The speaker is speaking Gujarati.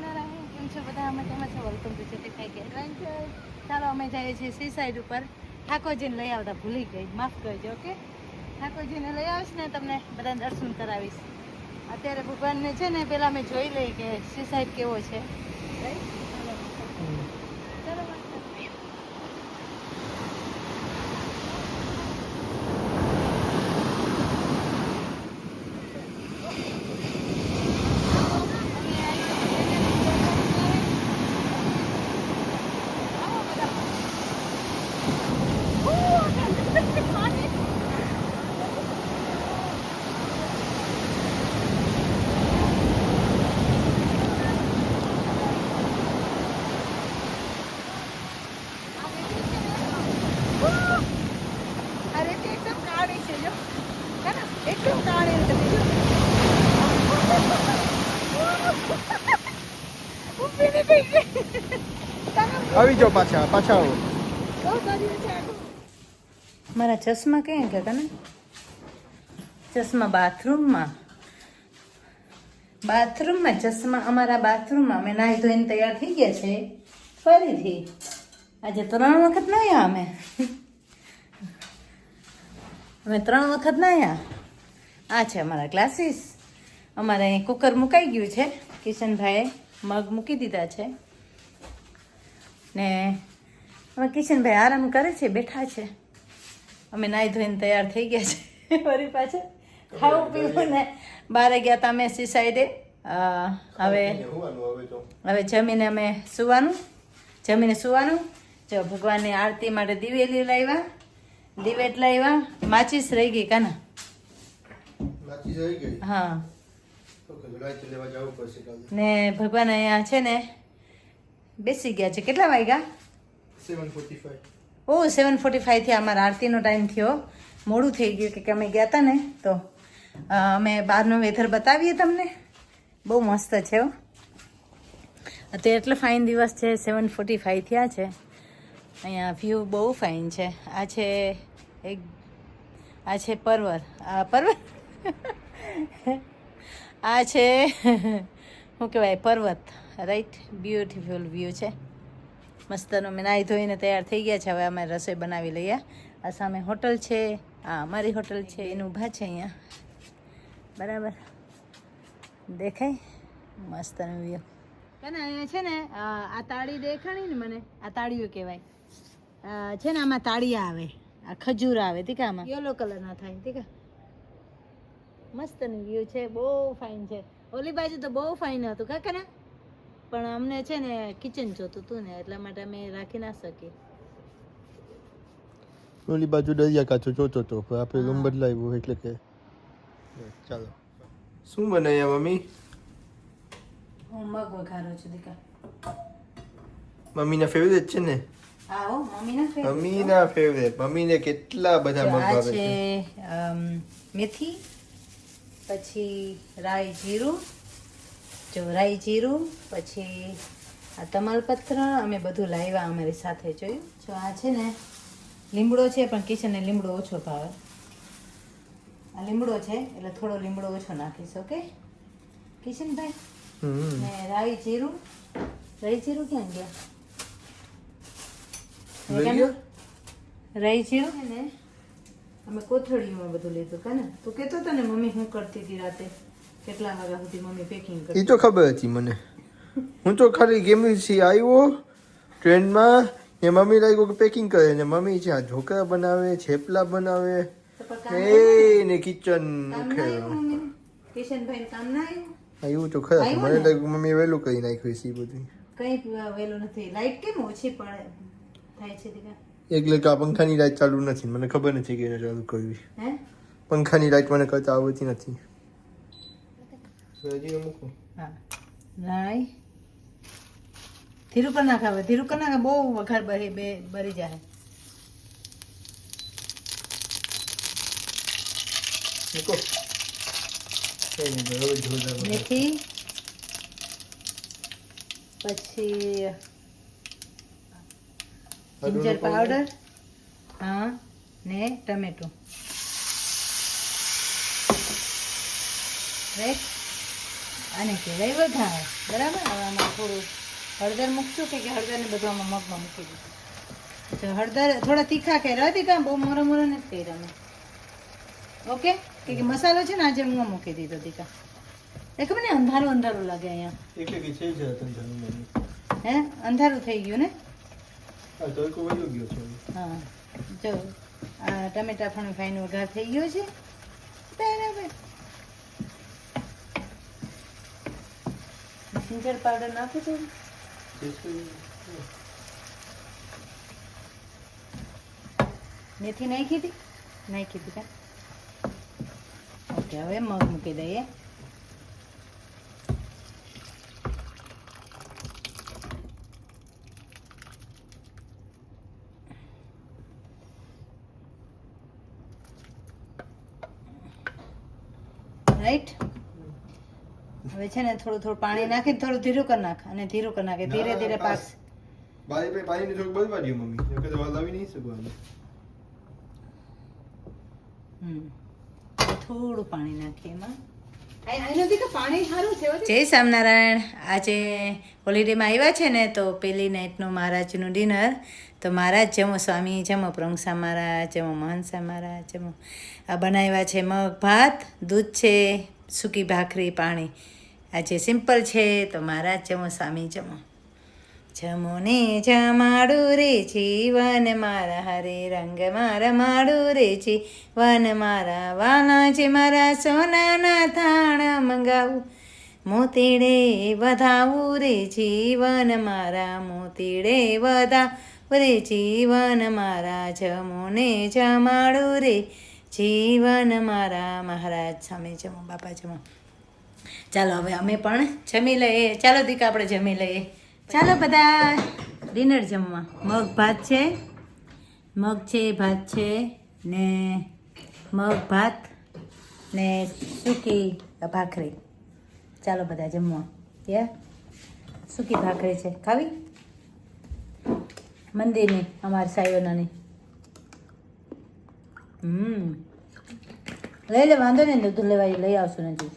નારાયણ કેમ છો બધા? મજામાં છો? વેલકમ ટુ ચેટક કાઈક એડવેન્ચર ચાલો, અમે જઈએ છીએ સી સાઈડ ઉપર. ઠાકોરજીને લઈ આવતા ભૂલી ગઈ. માફ કરજો ઓકે ઠાકોરજીને લઈ આવીશ ને તમને બધા દર્શન કરાવીશ. અત્યારે ભગવાનને છે ને પેલા અમે જોઈ લઈએ કે સી સાઈડ કેવો છે. Right? ચાલો. ચાલો વાંચો. અરે તે એકદમ કાળી છે જો હે ને એકદમ કાળી હતી જો ઊભી નહીં થઈ ગઈ તમે આવી જાઓ પાછા પાછા આવો. મારા ચશ્મા ક્યાં ગયા તને? ચશ્મા બાથરૂમમાં? બાથરૂમમાં ચશ્મા, અમારા બાથરૂમમાં. અમે નાહી ધોઈને તૈયાર થઈ ગયા છે. ફરીથી. આજે ત્રણ વખત નાહ્યા અમે. અમે ત્રણ વખત નાહ્યા. આ છે અમારા ક્લાસીસ. અમારે અહીં કુકર મુકાઈ ગયું છે કિશનભાઈએ. મગ મૂકી દીધા છે. ને હવે કિશનભાઈ આરામ કરે છે બેઠા છે. અમે નાહી ધોઈને તૈયાર થઈ ગયા છે. ફરી પાછા ખાવું પીવું ને બારે ગયા હતા અમે સી સાઈડે. હવે હવે જમીને અમે સુવાનું. જમીને સુવાનું. જો ભગવાનની આરતી માટે દિવેલી લાવ્યા. દિવેટ લાવ્યા. માચીસ રહી ગઈ કાના? હા. ને ભગવાન અહીંયા છે ને બેસી ગયા છે. કેટલા વાગ્યા? Seven forty five. ઓ સેવન ફોર્ટી ફાઈવથી અમારા આરતીનો ટાઈમ થયો. મોડું થઈ ગયું કે અમે ગયા હતા ને તો અમે બહારનો વેધર બતાવીએ તમને. બહુ મસ્ત છે અત્યારે એટલો ફાઇન દિવસ છે સેવન ફોર્ટી ફાઈવ થયા છે. અહીંયા વ્યૂ બહુ ફાઇન છે. આ છે એક આ છે પરવર આ પર્વત? આ છે શું કહેવાય પર્વત રાઈટ બ્યુટીફુલ વ્યૂ છે. મસ્તનો મેં નાહી ધોઈને તૈયાર થઈ ગયા છે. હવે અમે રસોઈ બનાવી લઈએ. આ સામે હોટલ છે. આ અમારી હોટલ છે. એનું ઊભા છે અહીંયા. બરાબર. દેખાય? મસ્તનો વ્યૂ કને અહીંયા છે ને આ તાળી દેખાણી ને મને આ તાળીઓ કહેવાય. છે ને આમાં તાળિયા આવે. આ ખજૂર આવે. તીકા આમાં? યલો કલરના થાય. તીકા મસ્તનું વ્યૂ છે બહુ ફાઇન છે. ઓલી બાજુ તો બહુ ફાઇન હતું કાકા ના પણ અમને છે ને કિચન જોતું હતું ને એટલા માટે અમે રાખી ના શકીએ. ઓલી બાજુ દરિયા કાંઠો ચોચો તો પણ આપણે રૂમ. બદલાવ્યો એટલે કે ચાલો. શું બનાવ્યા મમ્મી? હું મગ વઘારો છું દીકા મમ્મીના ફેવરેટ છે ને? આવો મમ્મીના ફેવરેટ મમ્મીને કેટલા બધા મગ ભાવે છે છે. મેથી પછી રાઈ જીરું જો રાઈ જીરું પછી આ તમાલપત્ર અમે બધું લાવ્યા અમારી સાથે જોયું. જો આ છે ને લીમડો છે પણ કિચનને લીમડો ઓછો ભાવે. આ લીમડો છે એટલે થોડો લીમડો ઓછો નાખીશ ઓકે? કિશનભાઈ? ને રાઈ જીરું. રાઈ જીરું ક્યાં ગયા? રાઈ જીરું ને અમે કોથળીમાં બધું લીધું કે ને? તું કહેતો હતો ને મમ્મી હું કરતી હતી રાતે? કેટલા વાગ્યા સુધી મમ્મી પેકિંગ એ તો ખબર હતી મને. હું તો ખાલી ગેમથી આવ્યો ટ્રેનમાં. ને મમ્મી લાગ્યું કે પેકિંગ કરે ને મમ્મી છે આ ઢોકળા બનાવે થેપલા બનાવે. એ ને કિચન કિશનભાઈ કામ ના આવ્યું? તો ખરા. મને? લાગ્યું મમ્મી વહેલું કરી નાખ્યું છે એ બધું. કઈ વહેલું નથી. લાઈટ કેમ ઓછી પડે? થાય છે દીકા એટલે કે આ પંખાની લાઈટ ચાલુ નથી. મને ખબર નથી કે એને ચાલુ કરવી. હે? પંખાની લાઈટ મને કરતા આવડતી નથી. હજી મૂકું. હા. રાઈ ધીરું કર નાખ હવે. ધીરું કર નાખ. બહુ વઘાર બરી બે બરી જાય મૂકો. કઈ નહીં હવે જોરદાર બનાવે. મેથી. પછી આદુનો જિંજર પાવડર હા ને ટમેટું રાઈટ અને કહેવાય વધારે. બરાબર? હવે આમાં થોડું હળદર મૂકશું કે હળદરને બધું આમાં મગમાં મૂકી દીધું? તો હળદર થોડા તીખા કર્યા તીખા બહુ મોરો મોરો નથી કર્યા મેં ઓકે? કે કે મસાલો છે ને આજે હું મૂકી દીધો તીખા. એ ખબર ને અંધારું અંધારું લાગે અહીંયા. હે? અંધારું થઈ ગયું ને આ તડકો વયો ગયો છે હા જો ટમેટા પણ ફાઈન વઘાર થઈ ગયો છે. બરાબર. જિંજર પાવડર નાખું છું મેથી નાખી હતી નાખી હતી ઓકે, હવે મગ મૂકી દઈએ. રાઈટ? હવે છે ને થોડું થોડું પાણી નાખી થોડું ધીરું કરી નાખ અને ધીરું કરી નાખે. ધીરે ધીરે પાક બારી પે પાણીની થોડું બદલવા દો મમ્મી. નકર તો વાર લાવી નહીં શકવાનું. હમ. થોડું પાણી નાખીએ એમાં. જય સ્વામિનારાયણ. આજે હોલિડેમાં આવ્યા છે ને, તો પેલી નાઇટનું મહારાજનું ડિનર તો મહારાજ જમો સ્વામી, જમો પ્રંગસા મહારાજ, જમો મહંસા મહારાજ, જમો આ બનાવ્યા છે મગ, ભાત, દૂધ છે, સૂકી ભાખરી, પાણી. આજે સિમ્પલ છે, તો મહારાજ જમો સ્વામી, જમો જમો ને જમાડું રે જીવન મારા હરે રંગ મારા માડું રે જીવન મારા વાલા છે મારા સોનાના થાણ મંગાવું. મોતીડે વધાવું રે જીવન મારા મોતીડે વધા રે જીવન મારા જમુને જમાડું રે જીવન મારા. મહારાજ સામે જમો, બાપા જમો. ચાલો, હવે અમે પણ જમી લઈએ. ચાલો, દીકા, આપણે જમી લઈએ. ચાલો બધા ડિનર જમવા. મગ, ભાત છે? મગ છે, ભાત છે, ને મગ, ભાત, ને સૂકી ભાખરી. ચાલો બધા જમવા. યા સૂકી ભાખરી છે. ખાવી? મંદિરની, અમારી સાઈઓનાની હમ. લઈ લે, વાંધો નહીં દૂધ લેવાય, લઈ આવશું નથી